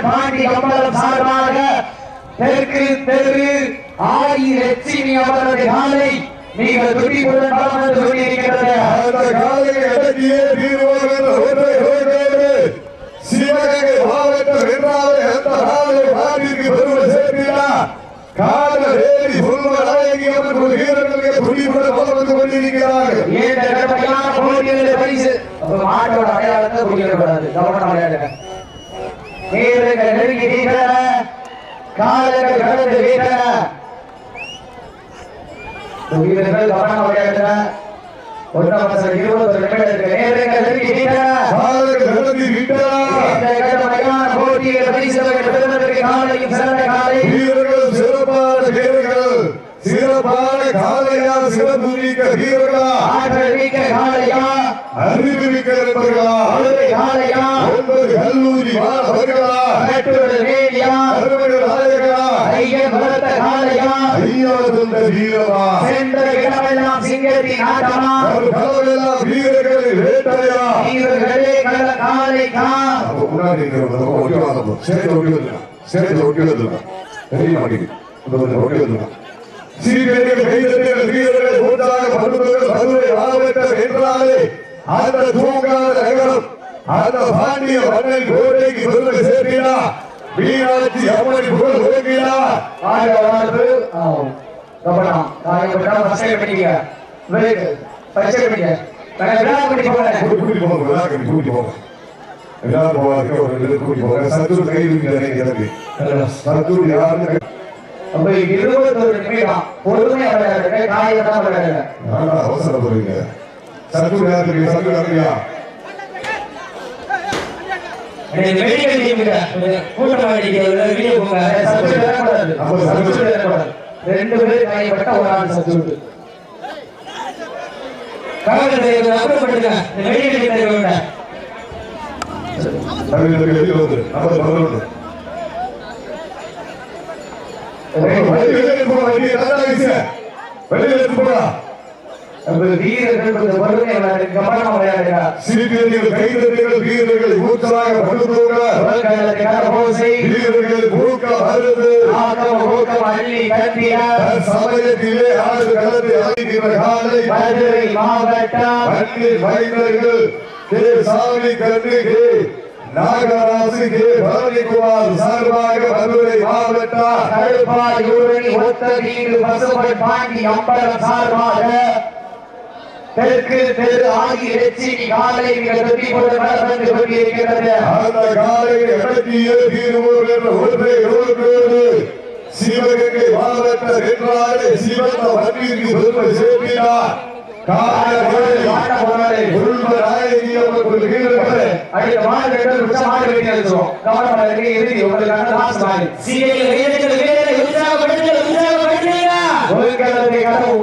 பசுபன் பாண்டி கம்பளம் சார்பாக தெற்கு தெரு ஆயிரட்சுமி அவரது காலை நீங்கள் துடிப்புடன் வந்து கொண்டிருக்கிறது அந்த காலையை அடக்கியே ஒன்றோடு சிவகங்கை மாவட்டம் வென்றாலே அந்த காலை மாட்டிற்கு பெருமை சேர்க்கிறா கால வேலி புல்வராயகி அவர்கள் வீரர்களுக்கு துடிப்புடன் வந்து கொண்டிருக்கிறார்கள். இந்த கடுமையான போட்டிகளில் பரிசு மாட்டோட அடையாளத்தை குறிப்பிடக்கூடாது. கவனம் அடையாளங்க வீரர்கள் நெருங்கி வீரன காலங்கள் கடந்து வீரன வீரர்கள் கவனம் அடையாளங்க ஒன்றாம் மாசம் இருபத்தி நிமிடத்துக்கு நேரங்கள் நெருங்கி வீரன காலைகள் கடந்து விட்டா இந்த கடுமையான போட்டியில் பரிசு பெறுவதற்கு காலையும் சிறந்த காலை. வீரர்கள் சிறப்பான சிறப்பான காலையா சிறப்புமிக்க வீரர்களா? ஆற்றல் மிக்க காலையா அறிவுமிக்க நண்பர்களா? அழுதை காலையா ஒன்பது கல்லூரி மாணவர்களா? மேட்டூர் ரேடியா? அறுபது நாயகா ஐயன் வளர்த்த காலையா ஐயா தந்த வீரமா? சென்ற இடமெல்லாம் சிங்கத்தின் ஆட்டமா? அவர் கலவையெல்லாம் வீரர்கள் வேட்டையா? வீரர்களே கல காலைக்கா அப்ப முன்னாடி இருக்கிறவங்க ரொம்ப ஒட்டி வாங்க. சேர்த்து ஒட்டி வந்துடலாம் சேர்த்து ஒட்டி வந்துடலாம் தெரிய மாட்டேங்குது ஒட்டி வந்துடலாம் சீக்கிரம் கைதட்டிகள் வீரர்கள் உற்சாக பண்புகள் மதுரை மாவட்டம் என்றாலே அந்த தூங்காத நகரம் அந்த பாண்டிய மன்னன் கோட்டைக்கு பெருமை சேர்க்கிறா மீனாட்சி அம்மன் புகழ் ஓங்கினா ஆக வாழ்வு கவனம் காயப்பட்டால் பச்சை பண்ணிக்க. விவேக் பச்சை பண்ணிக்க கூட்டி போங்க. விழாக்கடி கூட்டி போங்க எல்லாரும் போவாங்க ஒரு ரெண்டு கூட்டி போங்க. சத்துரு கை இருக்கிறேன் எனக்கு சத்துரு யாருன்னு அப்ப இருபத்தொரு நிமிடம் பொறுமை விளையாடுங்க காயப்பட்டால் விளையாடுங்க. அவசரப்படுறீங்க சத்து வரக்கூடாது சத்து வரக்கூடாது ரெண்டு பேர் காயப்பட்ட ஒரு ஆள் சத்து விட்டு காவல்துறை அப்புறப்படுங்க. வெளியே வெளியே வந்து. நம்ம பதினொன்று வெளியே போங்க வீரர்கள் கொஞ்சம் வீரர்கள் ஊக்க வருது சமயத்திலே ஆறு கலந்து அழைக்கிற காலை மாவட்டம் சாமி கண்டு கே நாகராசு கே பழனிக்குமார் சார்பாக மதுரை மாவட்டம் கடுப்பாய் ஊரணி ஒத்த வீடு பசுபன் பாண்டி அம்பலம் சார்பாக தெற்கு தெரு ஆகி எச்சினி காலை மிக தொட்டி நடந்து கொண்டிருக்கிறது அந்த காலையை அடக்கிய தீர்வோர் என்ற ஒன்றை நோக்கோடு சிவகங்கை மாவட்ட என்றாலே சிவந்த வன்னிற்கு பெருமை சேர்க்கிறார் காலை உள்வராயகி அவர்கள் அடுத்த ரெண்டு உச்ச மாடு வெட்டி அடிச்சிரும் கவனம் பண்ணி இறுதி உங்களுக்கான லாஸ்ட் மாடு. சீரியல் வீரர்கள் வீரரை உற்சாகப்படுத்துங்கள் உற்சாகப்படுத்துங்க உங்களுக்கான கனவு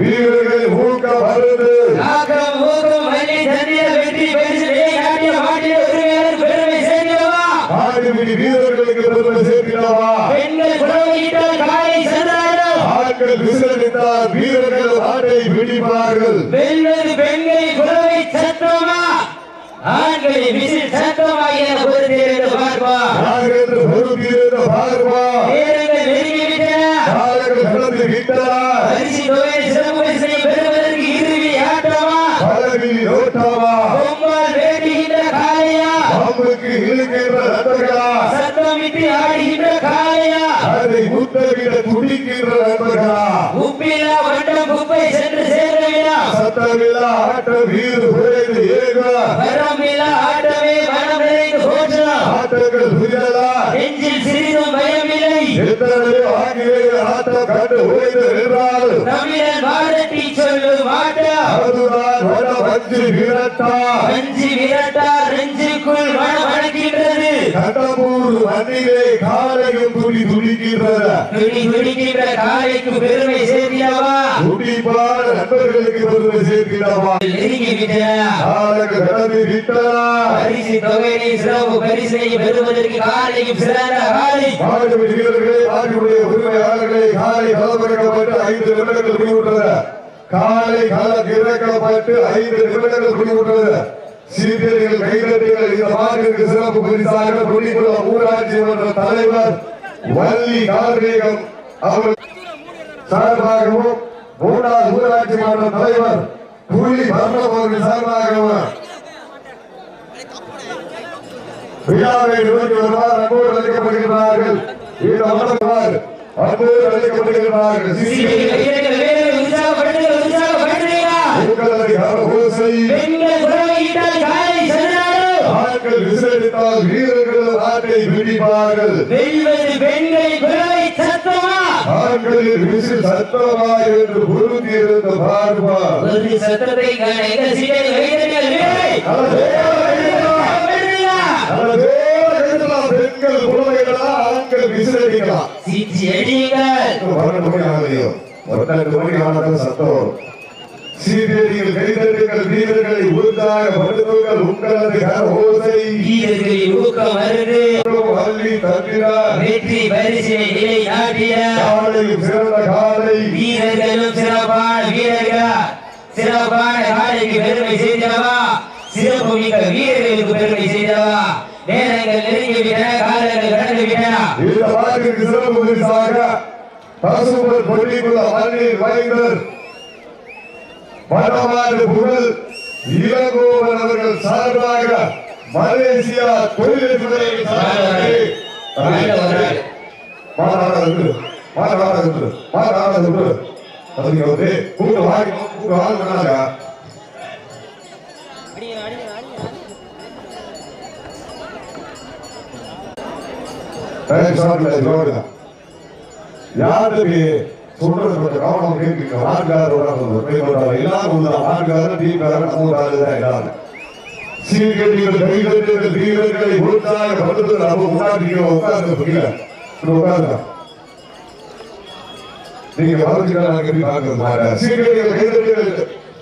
வீரர்கள் ஊக்க வருது ஆக்கம் ஊக்கம் வள்ளி சந்திர வெற்றி பரிசு காட்டிய மாட்டிய உரிமையாளர் பெருமை சேர்க்கிறவா ஆடுபிடி வீரர்களுக்கு பெருமை சேர்க்கிறவா பெண்கள் புறவையிட்டால் காலை சென்றாலும் ஆட்கள் விசிலடித்தார் வீரர்கள் ஆட்டை பிடிப்பார்கள் பெண்கள் பெண்களை புறவை சத்தமா ஆண்களை விசில் சத்தமா என பொறுத்திருந்து பார்ப்பா நாகேந்திர பொறுப்பிருந்த பார்வா வீரர்கள் நெருங்கி விட்டன காலங்கள் கடந்து விட்டனா பரிசு தொகை சிறப்பு பரிசை பெறுவதற்கு இறுதி ஆட்டமா பதவி நோட்டாவா பொம்மால் வேண்டுகின்ற காளையா பாம்புக்கு இழுக்கின்ற நண்பர்களா? சத்தமிட்டு ஆடுகின்ற காளையா? அதை முத்தமிட துடிக்கின்ற நண்பர்களா? உப்பிலா வண்டம் குப்பை சென்று சேர்ந்தவிடா சத்தமில்லா ஆட்ட வீறு குறைந்து ஏக வரமில்லா ஆட்டமே மனம் நிறைந்து போற்றலாம் ஆட்டங்கள் புரியலா நெஞ்சில் எத்தனை ஆகிய ஆட்டம் கண்டு உழைந்து நின்றால்? தமிழன் பாரதி சொல்லும் ஆட்டா அதுதான் வட வஞ்சி விரட்டா. வஞ்சி விரட்டா நெஞ்சுக்குள் மனம் அடக்கின்றது கடம்பூர் மண்ணிலே காலையும் துடி துடிக்கின்றன. துடி துடிக்கின்ற காலைக்கு பெருமை சேர்த்திடவா துடிப்பான நண்பர்களுக்கு பெருமை சேர்க்கிறவா? நெருங்கி விட்டன காலங்கள் கடந்து விட்டனா பரிசு தொகையை சிறப்பு பரிசை பெறுவதற்கு காலையும் சிறந்த காலை மாடு வீரர்களே மாட்டுடைய உரிமையாளர்களை காலை களமிறக்கப்பட்டு ஐந்து நிமிடங்கள் முடிவுற்றது காலை களம் இறக்கப்பட்டு ஐந்து நிமிடங்கள் முடிவுற்றது சீக்கியர்கள் கைதட்டுகள் இந்த மாநிலத்திற்கு சிறப்பு பரிசாக கொடிக்குளம் ஊராட்சி மன்ற தலைவர் வள்ளி கார்மேகம் அவர்கள் சார்பாகவும் மூன்றாவது ஊராட்சி மன்ற தலைவர் புள்ளி பரணம் அவர்கள் சார்பாகவும் விழாவை நிறுத்தி வருவார் அன்போடு அழைக்கப்படுகிறார்கள் இந்த மன்னர்கள் அன்போடு அழைக்கப்படுகிறார்கள் வீரர்கள் நாட்டை பிடிப்பார்கள் சத்தமா? ஆண்களில் விசு சத்தமாய் என்று பொருந்தியிருந்த பார்ப்பார் ஒரு சத்தத்தை காண எங்க சீக்கிரம் வீரர்கள் வீரர்கள் பெண்கள் குழந்தைகளா ஆகலையோ பன்னெண்டு மணி ஆனதான் சத்தம் வரும். சீரியர்கள் கைதட்டுங்கள் வீரர்களை உறுதியாக படுத்துங்கள் உங்களது கரகோசை வீரர்களின் ஊக்கம் வருது வள்ளி தந்தினார் வெற்றி பரிசினை நிலை நாட்டிய காலையும் சிறந்த காலை வீரர்களும் சிறப்பான வீரர்களா சிறப்பான காலைக்கு பெருமை செய்தவா சிறப்பு மிக்க வீரர்களுக்கு பெருமை செய்தவா நேரங்கள் நெருங்கி விட்டன காலங்கள் இந்த பாட்டிற்கு சிறப்பு பரிசாக பசும்பல் கொல்லிக்குள்ள மண்ணில் வைந்தர் வடமாடு புகழ் இளங்கோவன் அவர்கள் சார்பாக மலேசியா தொழில்துறை சார்பாக. மாநாடு மாநாடு மாநாடு அதுக்கு வந்து கூட்டு வாங்கி கூட்டு வாங்கினாங்க யாருக்கு சொல்றது கொஞ்சம் கவனம் கேட்குங்க ஆண்காரோட எல்லாரும் உள்ள ஆண்காரன் டீக்காரன் நம்ம ஆளுதான் எல்லாரும். சீர்கேட்டிகள் கைகட்டிகள் வீரர்களை உற்சாக படுத்து நம்ம உட்காந்து உட்கார்ந்து புரியல உட்கார்ந்து நீங்க வாழ்க்கையாக சீர்கேட்டிகள் கைகட்டிகள்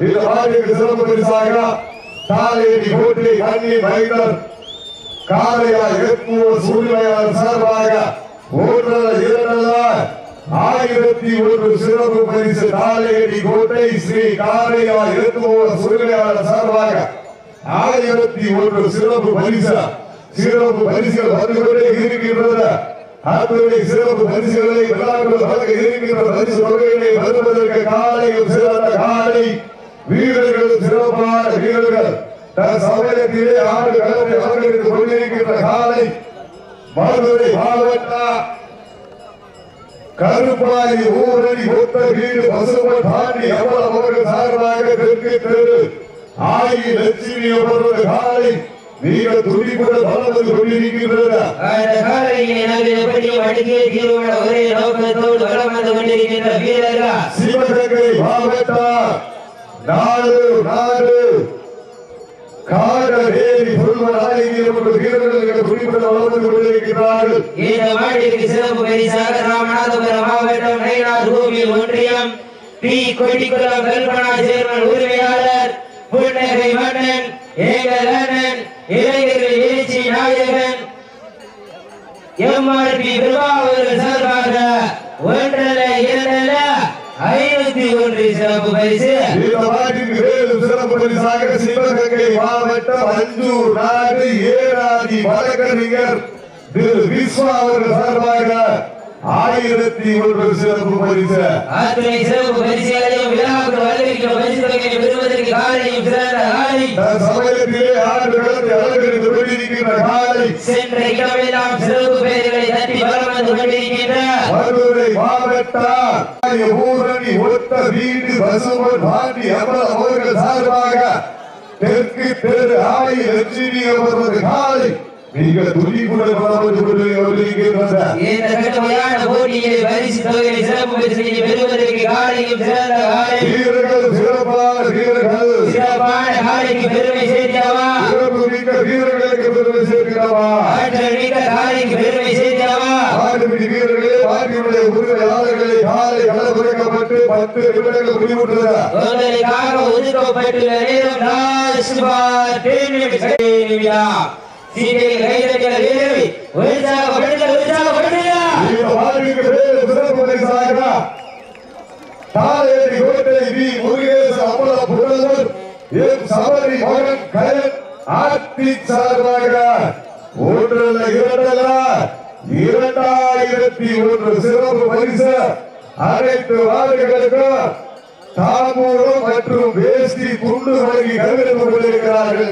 இந்த வாழ்க்கைக்கு சிறப்பு பரிசாக தாலேடி கோட்டை கண்ணி காலையா எட்நூறு சூழ்நிலையாளர் சார்பாக ஒன்றரை இரண்டல்ல ஆயிரத்தி ஒரு சிறப்பு பரிசு தாலேடி கோட்டை ஸ்ரீ காலையா எட்நூறு சூழ்நிலையாளர் சார்பாக ஆயிரத்தி ஒரு சிறப்பு பரிசு சிறப்பு பரிசுகள் வந்து இருக்கின்றது அத்துறை சிறப்பு பரிசுகளை விழாக்கள் வழங்க இருக்கின்ற பரிசு தொகைகளை வருவதற்கு காலையும் சிறந்த காலை வீரர்கள் சிறப்பான வீரர்கள். சமயத்திலே ஆறு களத்தை அலங்கரித்துக் கொண்டிருக்கின்ற காலை மதுரை மாவட்ட கருப்பாடி ஊரணி ஒத்த வீடு பசுமன் தாண்டி எவ்வளவு அவர்கள் சார்பாக தெற்கு தெரு ஆகி லட்சுமி அவர்கள் காலை மிக துடிப்புடன் வளர்ந்து கொண்டிருக்கின்றன. அந்த காலையிலே நாங்கள் எப்படியும் அடிக்கே தீர்வுள்ள ஒரே நோக்கத்தோடு வளம் வந்து கொண்டிருக்கின்ற வீரர்கள்? சிவகங்கை மாவட்ட நாடு நாடு காடவேரி புல்வராயி வீரர்கள் துடிப்புடன் வளர்ந்து கொண்டிருக்கிறார்கள் இந்த மாட்டிற்கு சிறப்பு பரிசாக ராமநாதபுரம் மாவட்டம் நயினார் கோவில் ஒன்றியம் பி. கொடிக்குளம் கல்பனா சேர்மன் உரிமையாளர் புன்னகை மன்னன் எங்கள் அண்ணன் இளைஞர்கள் எழுச்சி நாயகன் எம்ஆர்பி பிரபா அவர்கள் சார்பாக ஒன்று சிறப்பு பரிசு. இந்த பாட்டிற்கு மேலும் சிறப்பு பரிசாக சிவகங்கை மாவட்டம் அஞ்சூர் நாடு ஏராதி வழக்கறிஞர் திரு விஸ்வா அவர்கள் சார்பாக ஆயிரத்தி ஒன்று சிறப்பு பரிசு. அத்துணை சிறப்பு பரிசுகளையும் விழாவுக்கு வந்திருக்கிற பரிசு தொகையை பெறுவதற்கு காலையும் சிறந்த காலை சமயத்திலே ஆண்டு களத்தை அலங்கரித்து கொண்டிருக்கின்ற காலை சென்ற இடமெல்லாம் சிறப்பு பெயர்களை தட்டி வலம் கொண்டிருக்கின்ற மதுரை மாவட்டம் ஊரணி ஒத்த வீடு பசுமன் பாண்டி அமல அவர்கள் சார்பாக தெற்கு தெரு ஆய் லட்சுமி அவரது காலை. மிக வீரர்கள் சிறப்பான வீரர்கள். சிறப்பான காலைக்கு பெருமை சேர்த்தவா சிறப்பு மிக்க வீரர்களுக்கு பெருமை சேர்க்கிறவா ஆற்றல் மிக்க காலைக்கு பெருமை சேர்த்தவா ஆடுபிடி வீரர்களே பாட்டியுடைய உரிமையாளர்களை காலை களப்புரைக்கப்பட்டு பத்து நிமிடங்கள் முடிவுற்றது. சீதையில் கைதட்டிய வீரரை உற்சாகப்படுத்த உற்சாகப்படுத்தியா இந்த வாழ்விற்கு பேரு சிறப்பு பரிசாக தாலேரி கோட்டை வி முருகேச அமல புகழ்வர் எம் சபரி மகன் கயன் சார்பாக. ஒன்றல்ல இரண்டல்ல இரண்டாயிரத்தி ஒன்று சிறப்பு பரிசு அனைத்து வார்டுகளுக்கும் தாமூலம் மற்றும் வேஷ்டி துண்டு வழங்கி கருவித்து கொண்டிருக்கிறார்கள்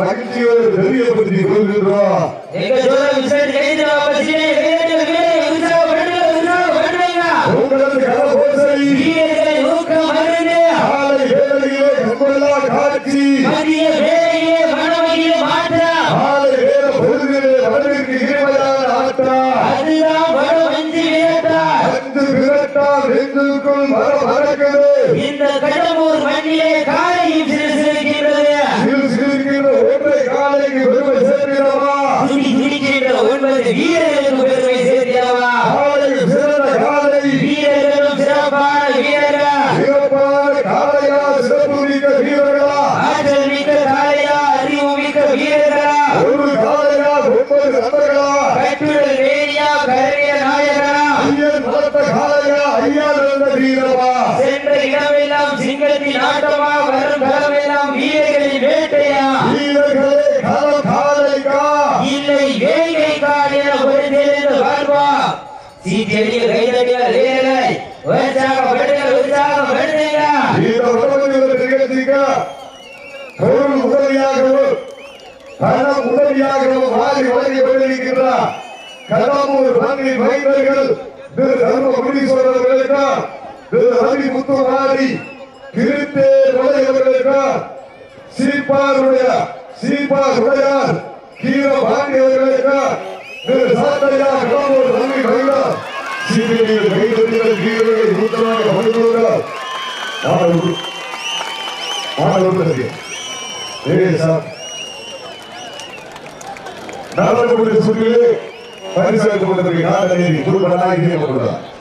மகிழ்ச்சியோடு தெரியப்படுத்திக் கொள்கின்றோம் எங்க சொல்ல விசாரி கைது பசினே கைது கைது உற்சாகப்படுங்க உற்சாகப்படுங்க உங்களது கலபோசை வீரர்களை ஊக்கம் மருந்து காலை வேளையிலே கண்கொள்ளா காட்சி மதிய வேலையே மனமையே மாற்றம் காலை வேல பொழுதிலே வரவிற்கு இனிமையான ஆட்டம் அதுதான் வரும் அஞ்சு விரட்டார் அஞ்சு விரட்டா நெஞ்சுக்குள் வர மறக்குது இந்த கடம்பூர் மண்ணிலே காலையும் சிறுசிருக்கின்றது சிறு சிறுக்கின்ற ஒற்றை காலைக்கு பெருமை சேர்க்கிறவா? துடி துடிக்கின்ற ஒன்பது வீரர்களுக்கு பெருமை சேர்க்கிறவா காலை சிறந்த காலை வீரர்களும் சிறப்பான வீரர்கள் சிறப்பான காலையா சிறப்பு மிக்க வீரர்களா ஆற்றல் மிக்க காளையா அறிவு மிக்க வீரர்களா ஒரு காலையா ஒன்பது நண்பர்களா கட்டுடல் வேணியா கருவிய ஐயன் வளர்த்த காலையா ஐயா நடந்த வீரவா? சென்ற இடமெல்லாம் சிங்கத்தின் ஆட்டமா வரும் களமெல்லாம் வீரர்களின் வேட்டையா? வீரர்களே களம் காலைக்கா இல்லை கால் என ஒரு தெரிந்து வாழ்வா? சீட்டியடிய கைதடிய வீரர்களை. உற்சாகப்படுங்க உற்சாகப்படுங்க இந்த உறவுகள் நிகழ்ச்சிக்கு பொருள் உதவியாகவும் பணம் உதவியாகவும் வாரி வழங்கி கொண்டிருக்கின்றார் கடம்பூர் மண்ணின் மைந்தர்கள். திரு தர்ம முனீஸ்வரர்களுக்கு திரு ரவி முத்துமாரி கிருத்தேர் உடையவர்களுக்கு சீப்பாருடைய சீப்பார் உடையார் கீர பாண்டியவர்களுக்கு திரு சாத்தையா கடம்பூர் மண்ணின் மைந்தர் சீரியர்கள் கைதறிகள் வீரர்கள் நூற்றமாக பகிர்ந்தவர்கள் மாணவர்கள் மாணவர்களுக்கு ஏய் சார் நாடாளுமன்ற சுற்றிலே பரிசு கொடுத்திருக்கிறார் குடும்ப